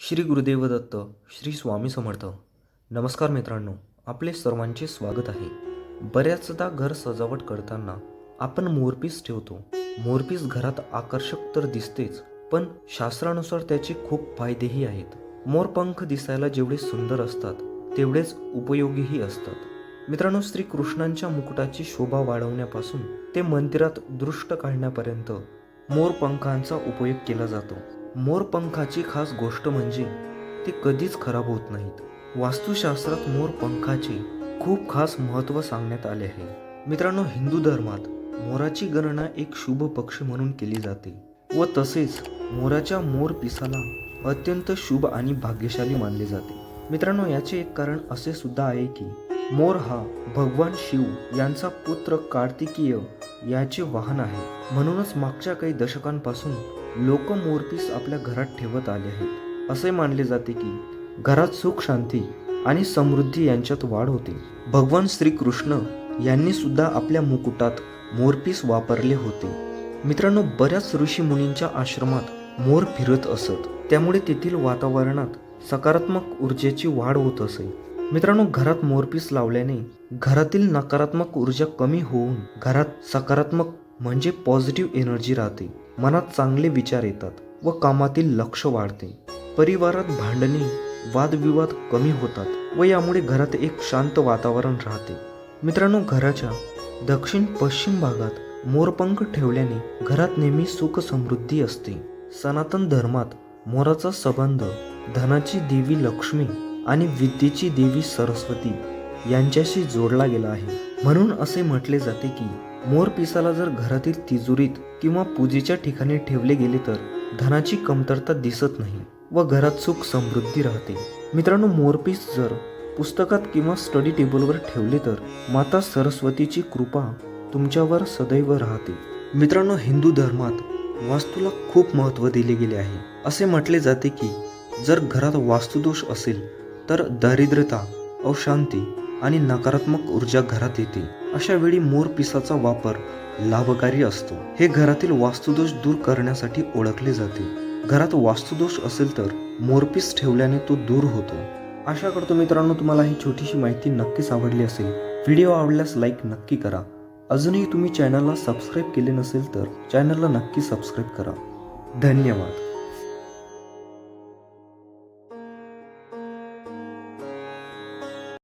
श्री गुरुदेव दत्त श्री स्वामी समर्थ. नमस्कार मित्रांनो आपले सर्वांचे स्वागत आहे. बऱ्याचदा घर सजावट करताना आपण मोरपीस ठेवतो. मोरपीस घरात आकर्षक तर दिसतेच पण शास्त्रानुसार त्याचे खूप फायदेही आहेत. मोरपंख दिसायला जेवढे सुंदर असतात तेवढेच उपयोगीही असतात. मित्रांनो श्री कृष्णांच्या मुकुटाची शोभा वाढवण्यापासून ते मंदिरात दृष्ट काढण्यापर्यंत मोरपंखांचा उपयोग केला जातो. मोरपंखाची खास गोष्ट म्हणजे ते कधीच खराब होत नाहीत. वास्तुशास्त्रात मोरपंखाचे खूप खास महत्त्व सांगण्यात आले आहे. मित्रांनो हिंदू धर्मात मोराची गणना एक शुभ पक्षी म्हणून केली जाते व तसेच मोराच्या मोर पिसाला अत्यंत शुभ आणि भाग्यशाली मानले जाते. मित्रांनो याचे एक कारण असे सुद्धा आहे की मोर हा भगवान शिव यांचा पुत्र कार्तिकीय याचे वाहन आहे. म्हणूनच मागच्या काही दशकांपासून लोक मोरपीस आपल्या घरात ठेवत आले आहेत. असे मानले जाते की घरात सुख शांती आणि समृद्धी यांच्यात वाढ होते. भगवान श्रीकृष्ण यांनी सुद्धा आपल्या मुकुटात मोरपीस वापरले होते. मित्रांनो बऱ्याच ऋषी मुनींच्या आश्रमात मोर फिरत असत. त्यामुळे तेथील वातावरणात सकारात्मक ऊर्जेची वाढ होत असे. मित्रांनो घरात मोरपीस लावल्याने घरातील नकारात्मक ऊर्जा कमी होऊन घरात सकारात्मक म्हणजे पॉझिटिव्ह एनर्जी राहते. मनात चांगले विचार येतात व कामातील लक्ष वाढते. परिवारात भांडणे वादविवाद कमी होतात व यामुळे घरात एक शांत वातावरण राहते. मित्रांनो घराच्या दक्षिण पश्चिम भागात मोरपंख ठेवल्याने घरात नेहमी सुख समृद्धी असते. सनातन धर्मात मोराचा संबंध धनाची देवी लक्ष्मी आणि विद्येची देवी सरस्वती यांच्याशी जोडला गेला आहे. म्हणून असे म्हटले जाते की मोर पिसाला जर घरातील तिजोरीत किंवा पूजेच्या ठिकाणी ठेवले गेले तर धनाची कमतरता दिसत नाही व घरात सुख समृद्धी राहते. मित्रांनो मोरपीस जर पुस्तकात किंवा स्टडी टेबलवर ठेवले तर माता सरस्वतीची कृपा तुमच्यावर सदैव राहते. मित्रांनो हिंदू धर्मात वास्तूला खूप महत्त्व दिले गेले आहे. असे म्हटले जाते की जर घरात वास्तुदोष असेल तर दारिद्र्यता अशांती आणि नकारात्मक ऊर्जा घरात येते. अशा वेळी मोर पिसाचा वापर लाभकारी असतो. हे घरातील वास्तुदोष दूर करण्यासाठी ओळखले जाते. घरात वास्तुदोष असेल तर मोरपीस ठेवल्याने तो दूर होतो. आशा करतो मित्रांनो तुम्हाला ही छोटीशी माहिती नक्कीच आवडली असेल. व्हिडिओ आवडल्यास लाईक नक्की करा. अजूनही तुम्ही चॅनलला सबस्क्राईब केले नसेल तर चॅनलला नक्की सबस्क्राईब करा. धन्यवाद.